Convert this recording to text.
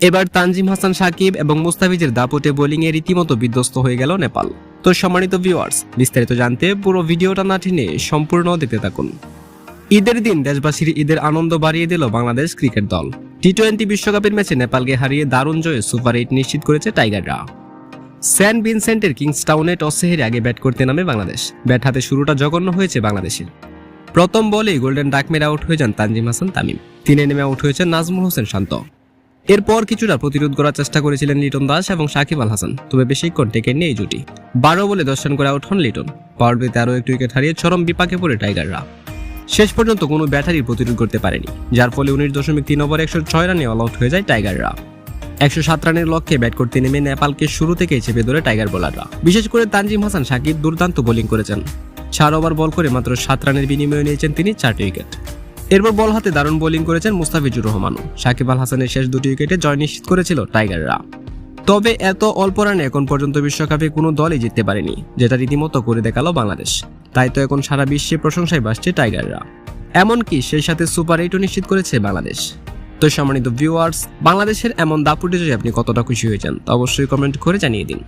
এবার তানজিম হাসান সাকিব এবং মুস্তাফিজের দাপটে বোলিংয়ে রীতিমতো বিধ্বস্ত হয়ে গেল নেপাল। তো সম্মানিত ভিউয়ার্স বিস্তারিত জানতে পুরো ভিডিওটা না টেনে সম্পূর্ণ দেখতে থাকুন। ঈদের দিন দেশবাসীর ঈদের আনন্দ বাড়িয়ে দিল বাংলাদেশ ক্রিকেট দল। টি টোয়েন্টি বিশ্বকাপের ম্যাচে নেপালকে হারিয়ে দারুণ জয়ে সুপার এইট নিশ্চিত করেছে টাইগাররা। সেন্ট ভিনসেন্টের কিংসটাউনে টসে হেরে আগে ব্যাট করতে নামে বাংলাদেশ। ব্যাট হাতে শুরুটা জঘন্য হয়েছে বাংলাদেশের। প্রথম বলেই গোল্ডেন ডাকমের আউট হয়ে যান তানজিম হাসান তামিম। তিনে নেমে আউট হয়েছেন নাজমুল হোসেন শান্ত। এরপর কিছুটা প্রতিরোধ করার চেষ্টা করেছিলেন লিটন দাস এবং সাকিব আল হাসান, তবে বেশিক্ষণ টেকেননি নেই জুটি। বারো বলে দশ রান করে আউট হন লিটন। পাওয়ার প্লেতে আরও একটি উইকেট হারিয়ে চরম বিপাকে পড়ে টাইগাররা। শেষ পর্যন্ত কোনো ব্যাটারি প্রতিরোধ করতে পারেনি, যার ফলে উনিশ দশমিক তিন ওভার একশো ছয় রানে অল আউট হয়ে যায় টাইগাররা। একশো সাত রানের লক্ষ্যে ব্যাট করতে নেমে নেপালকে শুরু থেকেই চেপে ধরে টাইগার বোলাররা। বিশেষ করে তানজিম হাসান, সাকিব দুর্দান্ত বোলিং করেছেন। চার ওভার বল করে মাত্র সাত রানের বিনিময়ে নিয়েছেন তিনি চারটি উইকেট। এরপর বল হাতে দারুণ বোলিং করেছেন মুস্তাফিজুর রহমানও। সাকিব আল হাসানের শেষ দুটি উইকেটে জয় নিশ্চিত করেছিল টাইগাররা। তবে এত অল্প রানে এখন পর্যন্ত বিশ্বকাপে কোনো দলই জিততে পারেনি, যেটা রীতিমতো করে দেখাল বাংলাদেশ। তাই তো এখন সারা বিশ্বে প্রশংসায় বাসছে টাইগাররা। এমনকি সেই সাথে সুপার এইটও নিশ্চিত করেছে বাংলাদেশ। তো সম্মানিত ভিউয়ার্স বাংলাদেশের এমন দাপুটে জয়ে আপনি কতটা খুশি হয়েছেন, তা অবশ্যই কমেন্ট করে জানিয়ে দিন।